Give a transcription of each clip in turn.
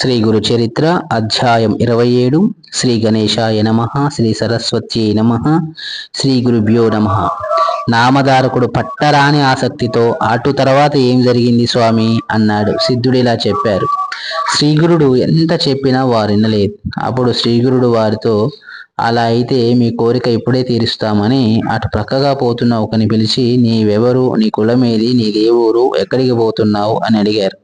శ్రీ గురు చరిత్ర అధ్యాయం ఇరవై ఏడు శ్రీ గణేశాయ నమ శ్రీ సరస్వతి నమ శ్రీ గురుభ్యో నమ. నామధారకుడు పట్టరాని ఆసక్తితో అటు తర్వాత ఏం జరిగింది స్వామి? అన్నాడు. సిద్ధుడు ఇలా చెప్పారు. శ్రీగురుడు ఎంత చెప్పినా వారు వినలేదు అప్పుడు శ్రీగురుడు వారితో అలా అయితే మీ కోరిక ఇప్పుడే తీరుస్తామని అటు ప్రక్కగా పోతున్న ఒకని పిలిచి నీవెవరు? నీ కులమేది? నీ దేవురు ఎక్కడికి పోతున్నావు? అని అడిగారు.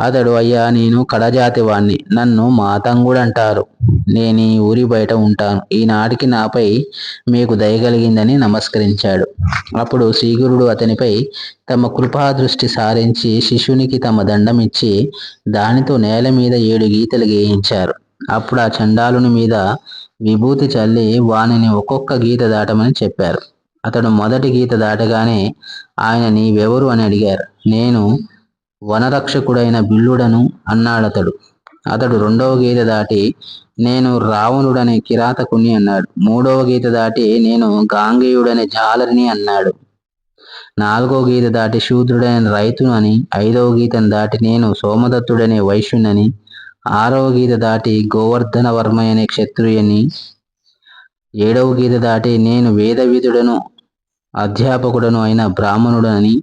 అతడు అయ్యా నేను కడజాతి వాణ్ణి నన్ను మాతంగుడు అంటారు నేను ఈ ఊరి బయట ఉంటాను. ఈనాటికి నాపై మీకు దయగలిగిందని నమస్కరించాడు. అప్పుడు శ్రీగురుడు అతనిపై తమ కృపాదృష్టి సారించి శిశునికి తమ దండం ఇచ్చి దానితో నేల మీద ఏడు గీతలు గేయించారు. అప్పుడు ఆ చండాలుని మీద విభూతి చల్లి వానిని ఒక్కొక్క గీత దాటమని చెప్పారు. అతడు మొదటి గీత దాటగానే ఆయన నీవెవరు? అని అడిగారు. నేను వనరక్షకుడైన బిల్లుడను అన్నాడతడు. అతడు రెండవ గీత దాటి నేను రావణుడనే కిరాతకుని అన్నాడు. మూడవ గీత దాటి నేను గాంగేయుడనే జాలరిని అన్నాడు. నాలుగో గీత దాటి శూద్రుడైన రైతును అని. ఐదవ గీతను దాటి నేను సోమదత్తుడనే వైశ్యునని ఆరవ గీత దాటి గోవర్ధన వర్మ అనే క్షత్రియుని. ఏడవ గీత దాటి నేను వేదవిధుడను అధ్యాపకుడను అయిన బ్రాహ్మణుడని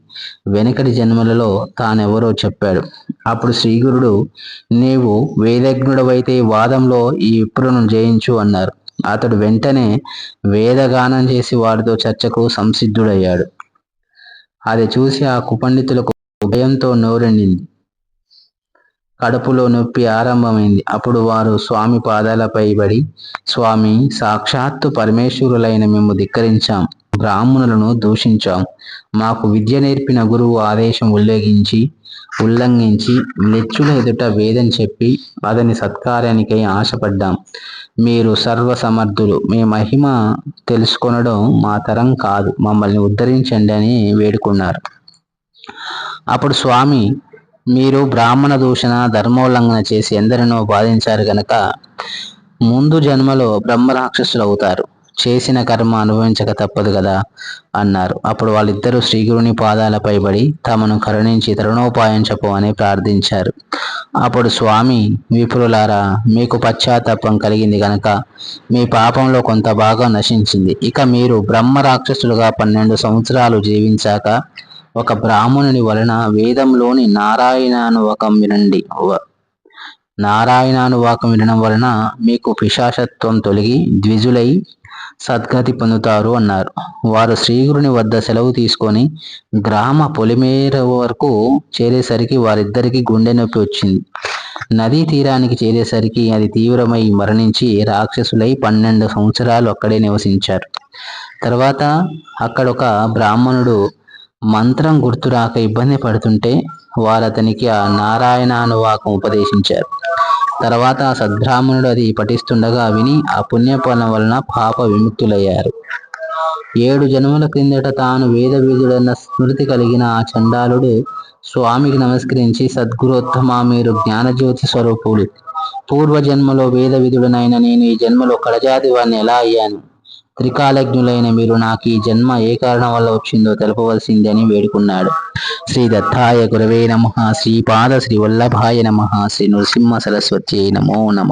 వెనకటి జన్మలలో తానెవరో చెప్పాడు. అప్పుడు శ్రీగురుడు నీవు వేదజ్ఞుడవైతే వాదంలో ఈ విప్రును జయించు అన్నారు. అతడు వెంటనే వేదగానం చేసి వారితో చర్చకు సంసిద్ధుడయ్యాడు. అది చూసి ఆ కుపండితులకు భయంతో నోరెండింది. కడుపులో నొప్పి ఆరంభమైంది. అప్పుడు వారు స్వామి పాదాలపై పడి స్వామి సాక్షాత్తు పరమేశ్వరులైన మేము ధిక్కరించాం. బ్రాహ్మణులను దూషించాం. మాకు విద్య నేర్పిన గురువు ఆదేశం ఉల్లేఘించి ఉల్లంఘించి మెచ్చుల ఎదుట వేదం చెప్పి అతని సత్కార్యానికై ఆశపడ్డాం. మీరు సర్వసమర్థులు. మీ మహిమ తెలుసుకొనడం మా తరం కాదు. మమ్మల్ని ఉద్ధరించండి అని వేడుకున్నారు. అప్పుడు స్వామి మీరు బ్రాహ్మణ దూషణ ధర్మోల్లంఘన చేసి ఎందరినో బాధించారు గనక ముందు జన్మలో బ్రహ్మరాక్షసులు అవుతారు చేసిన కర్మ అనుభవించక తప్పదు కదా అన్నారు. అప్పుడు వాళ్ళిద్దరూ శ్రీగురుని పాదాలపై పడి తమను కరుణించి తరుణోపాయం చెప్పమని ప్రార్థించారు. అప్పుడు స్వామి విపులారా మీకు పశ్చాత్తాపం కలిగింది గనక మీ పాపంలో కొంత భాగం నశించింది. ఇక మీరు బ్రహ్మ రాక్షసులుగా పన్నెండు సంవత్సరాలు జీవించాక ఒక బ్రాహ్మణుని వలన వేదంలోని నారాయణానువకం వినండి. నారాయణానువాకం వినడం వలన మీకు పిశాచత్వం తొలగి ద్విజులై సద్గతి పొందుతారు అన్నారు. వారు శ్రీగురుని వద్ద సెలవు తీసుకొని గ్రామ పొలిమేర వరకు చేరేసరికి వారిద్దరికీ గుండె నొప్పి వచ్చింది. నదీ తీరానికి చేరేసరికి అది తీవ్రమై మరణించి రాక్షసులై పన్నెండు సంవత్సరాలు అక్కడే నివసించారు. తర్వాత అక్కడ ఒక బ్రాహ్మణుడు మంత్రం గుర్తురాక ఇబ్బంది పడుతుంటే వారు అతనికి ఆ నారాయణానువాకం ఉపదేశించారు. తర్వాత ఆ సద్బ్రాహ్మణుడు అది పఠిస్తుండగా విని ఆ పుణ్యఫలం వలన పాప విముక్తులయ్యారు. ఏడు జన్మల క్రిందట తాను వేద వీధుడన్న స్మృతి కలిగిన ఆ చండాలుడు స్వామికి నమస్కరించి సద్గురోత్తమ మీరు జ్ఞానజ్యోతి స్వరూపుడు పూర్వజన్మలో వేద విధుడనైన నేను ఈ జన్మలో కడజాతి వారిని ఎలా అయ్యాను? త్రికాలజ్ఞులైన మీరు నాకు ఈ జన్మ ఏ కారణం వల్ల వచ్చిందో తెలపవలసింది అని వేడుకున్నాడు. శ్రీ దత్తాయ గురవే నమ. శ్రీపాద శ్రీ వల్లభాయ నమ. శ్రీ నృసింహ సరస్వతి నమో నమ.